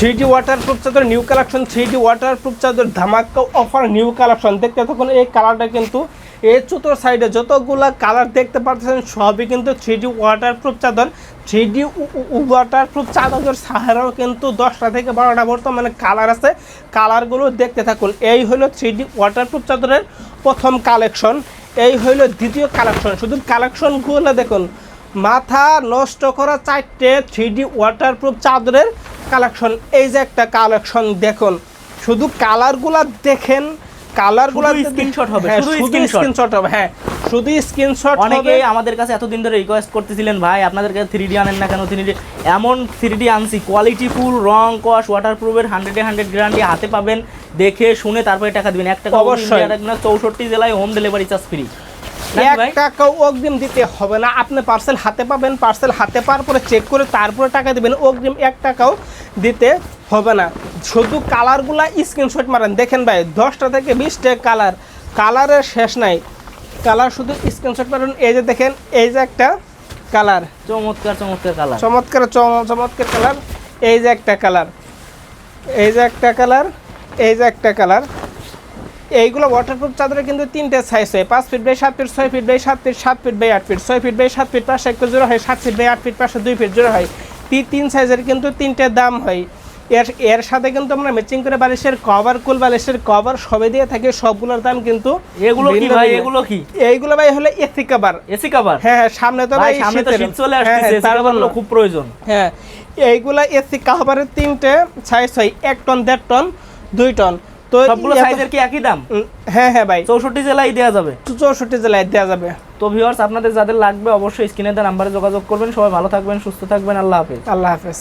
Three D water proof চাদর, new collection three D waterproof চাদর, ধামাকা অফার নিউ কালেকশন। দেখতে তখন এই কালারটা কিন্তু এই চতুর সাইডে যতগুলা কালার দেখতে পাচ্ছেন, সবই কিন্তু three D waterproof three D D water proof চাদর সাহারাও কিন্তু দশটা থেকে বারোটা বর্তমানে কালার আছে। কালারগুলো দেখতে থাকুন, এই হলো থ্রি ডি ওয়াটার প্রুফ চাদরের প্রথম কালেকশন, এই হইল দ্বিতীয় কালেকশন। শুধু কালেকশনগুলো দেখুন, মাথা নষ্ট করা চারটে থ্রি ডি ওয়াটারপ্রুফ চাদরের কালেকশন এই যে একটা কালেকশন দেখুন শুধু কালারগুলা দেখেন কালারগুলা screenshot হবে, হ্যাঁ, শুধু স্ক্রিনশট হবে হ্যাঁ শুধু স্ক্রিনশট হবে। অনেকেই আমাদের কাছে এতদিন ধরে রিকোয়েস্ট করতেছিলেন ভাই আপনাদের কাছে থ্রি ডি আনেন না কেন? থ্রি ডি এমন থ্রি ডি আনছি কোয়ালিটি ফুল রং কস ওয়াটার প্রুফের হান্ড্রেডে হান্ড্রেড গ্যারান্টি হাতে পাবেন দেখে শুনে তারপরে টাকা দিবেন। এক টাকা অবশ্যই। চৌষট্টি জেলায় হোম ডেলিভারি চার্জ ফ্রি এক টাকাও অগ্রিম দিতে হবে না। আপনি পার্সেল হাতে পাবেন পার্সেল হাতে পাওয়ার পরে চেক করে তারপরে টাকা দিবেন। অগ্রিম এক টাকাও দিতে হবে না। শুধু কালারগুলা স্ক্রিনশট মারেন। দেখেন ভাই দশটা থেকে বিশটা কালার কালারের শেষ নাই। কালার শুধু স্ক্রিনশট মারেন। এই যে দেখেন এই যে একটা কালার চমৎকার চমৎকার কালার চমৎকার চম- চমৎকার কালার এই যে একটা কালার এই যে একটা কালার এই যে একটা কালার এইগুলো ওয়াটারপ্রুফ চাদরে কিন্তু তিনটে সাইজ হয়। পাঁচ ফিট বাই সাত ফিট ছয় ফিট বাই সাত ফিট সাত ফিট বাই আট ফিট ছয় ফিট বাই সাত ফিট পাশে একটা জোড়া হয় সাত ফিট বাই আট ফিট পাশে দুই ফিট জোড়া হয়। তি তিন সাইজের কিন্তু তিনটে দাম হয়। এর এর সাথে কিন্তু আমরা ম্যাচিং করে বালিশের কভার কুল বালিশের কভার সবে দিয়ে থাকি সবগুলোর দাম কিন্তু এগুলো কি ভাই? এগুলো কি? এইগুলো ভাই হলে এসি কাবার এসি কাভার হ্যাঁ হ্যাঁ সামনে তো ভাই সামনে তো শীত চলে হ্যাঁ, আসছে হ্যাঁ, এসি তার কাভার জন্য। খুব প্রয়োজন। হ্যাঁ এইগুলা এসি কাহবারের তিনটে সাইজ হয় এক টন দেড় টন দুই টন তো সবগুলো সাইজের কি একই দাম? হ্যাঁ হ্যাঁ ভাই। চৌষট্টি জেলায় দেওয়া যাবে? চৌষট্টি জেলায় দেওয়া যাবে। তো ভিউয়ার্স আপনাদের যাদের লাগবে অবশ্যই স্ক্রিনে নাম্বারে যোগাযোগ করবেন। সবাই ভালো থাকবেন সুস্থ থাকবেন। আল্লাহ হাফেজ। আল্লাহ হাফেজ।